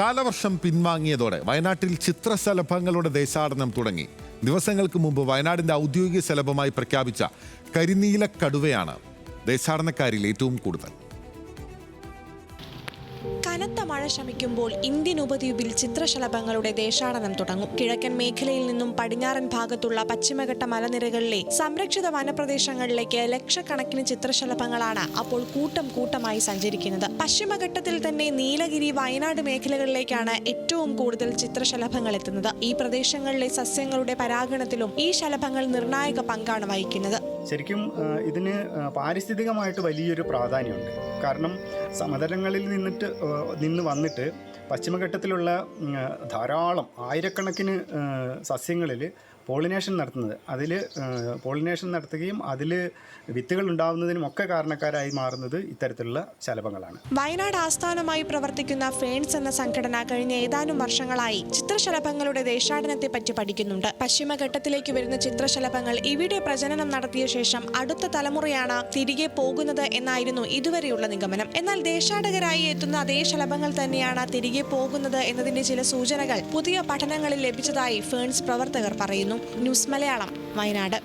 കാലവർഷം പിൻവാങ്ങിയതോടെ വയനാട്ടിൽ ചിത്രശലഭങ്ങളുടെ ദേശാടനം തുടങ്ങി. ദിവസങ്ങൾക്ക് മുമ്പ് വയനാടിന്റെ ഔദ്യോഗിക ശലഭമായി പ്രഖ്യാപിച്ച കരിനീല കടുവയാണ് ദേശാടനക്കാരിൽ ഏറ്റവും കൂടുതൽ. കനത്ത മഴ ശമിക്കുമ്പോൾ ഇന്ത്യൻ ഉപദ്വീപിൽ ചിത്രശലഭങ്ങളുടെ ദേശാടനം തുടങ്ങും. കിഴക്കൻ മേഖലയിൽ നിന്നും പടിഞ്ഞാറൻ ഭാഗത്തുള്ള പശ്ചിമഘട്ട മലനിരകളിലെ സംരക്ഷിത വനപ്രദേശങ്ങളിലേക്ക് ലക്ഷക്കണക്കിന് ചിത്രശലഭങ്ങളാണ് അപ്പോൾ കൂട്ടം കൂട്ടമായി സഞ്ചരിക്കുന്നത്. പശ്ചിമഘട്ടത്തിൽ തന്നെ നീലഗിരി വയനാട് മേഖലകളിലേക്കാണ് ഏറ്റവും കൂടുതൽ ചിത്രശലഭങ്ങൾ എത്തുന്നത്. ഈ പ്രദേശങ്ങളിലെ സസ്യങ്ങളുടെ പരാഗണത്തിലും ഈ ശലഭങ്ങൾ നിർണായക പങ്കാണ് വഹിക്കുന്നത്. ശരിക്കും ഇതിന് പാരിസ്ഥിതികമായിട്ട് വലിയൊരു പ്രാധാന്യമുണ്ട്. കാരണം സമതലങ്ങളിൽ നിന്നിട്ട് നിന്ന് വന്നിട്ട് പശ്ചിമഘട്ടത്തിലുള്ള ധാരാളം ആയിരക്കണക്കിന് സസ്യങ്ങളിൽ പോളിനേഷൻ നടത്തുന്നത്. അതിൽ പോളിനേഷൻ നടത്തുകയും അതിൽ വിത്തുകൾ ഉണ്ടാവുന്നതിനും ഒക്കെ കാരണക്കാരായി മാറുന്നത് ഇത്തരത്തിലുള്ള ശലഭങ്ങളാണ്. വയനാട് ആസ്ഥാനമായി പ്രവർത്തിക്കുന്ന ഫേൺസ് എന്ന സംഘടന കഴിഞ്ഞ ഏതാനും വർഷങ്ങളായി ചിത്രശലഭങ്ങളുടെ ദേശാടനത്തെ പറ്റി പഠിക്കുന്നുണ്ട്. പശ്ചിമഘട്ടത്തിലേക്ക് വരുന്ന ചിത്രശലഭങ്ങൾ ഇവിടെ പ്രജനനം നടത്തിയ ശേഷം അടുത്ത തലമുറയാണ് തിരികെ പോകുന്നത് എന്നായിരുന്നു ഇതുവരെയുള്ള നിഗമനം. എന്നാൽ ദേശാടകരായി എത്തുന്ന അതേ ശലഭങ്ങൾ തന്നെയാണ് തിരികെ പോകുന്നത് എന്നതിന്റെ ചില സൂചനകൾ പുതിയ പഠനങ്ങളിൽ ലഭിച്ചതായി ഫേൺസ് പ്രവർത്തകർ പറയുന്നു. ന്യൂസ് മലയാളം വയനാട്